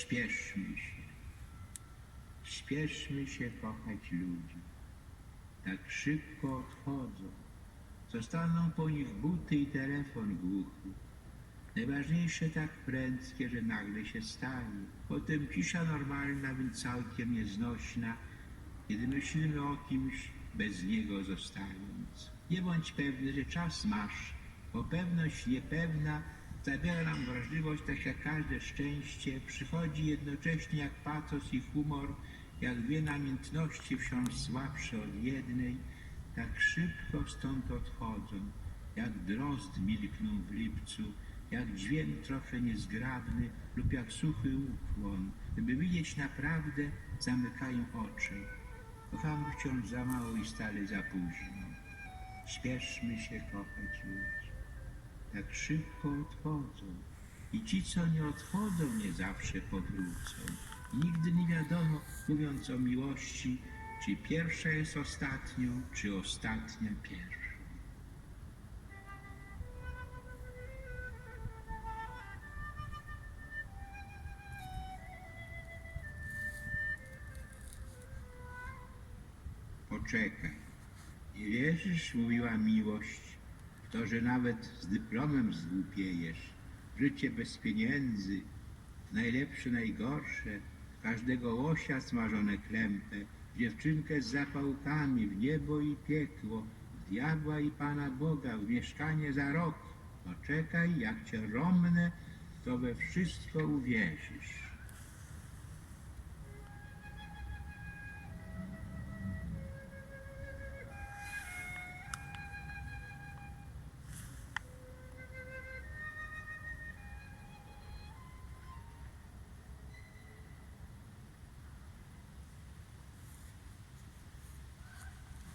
Śpieszmy się. Śpieszmy się kochać ludzi. Tak szybko odchodzą. Zostaną po nich buty i telefon głuchy. Najważniejsze tak prędkie, że nagle się stanie. Potem cisza normalna, więc całkiem nieznośna, kiedy myślimy o kimś, bez niego zostając. Nie bądź pewny, że czas masz, bo pewność niepewna zabiera nam wrażliwość, tak jak każde szczęście, przychodzi jednocześnie jak patos i humor, jak dwie namiętności wciąż słabsze od jednej, tak szybko stąd odchodzą, jak drozd milkną w lipcu, jak dźwięk trochę niezgrabny lub jak suchy ukłon. By widzieć naprawdę, zamykają oczy. Kochamy wciąż za mało i stale za późno. Śpieszmy się kochać ludzi. Tak szybko odchodzą. I ci, co nie odchodzą, nie zawsze powrócą. Nigdy nie wiadomo, mówiąc o miłości, czy pierwsza jest ostatnią, czy ostatnia pierwszą. Poczekaj. Nie wierzysz, mówiła miłość, to, że nawet z dyplomem zgłupiejesz. Życie bez pieniędzy, najlepsze, najgorsze, każdego łosia smażone klępę, dziewczynkę z zapałkami, w niebo i piekło, w diabła i Pana Boga, w mieszkanie za rok. Poczekaj, jak cię romnę, to we wszystko uwierzysz.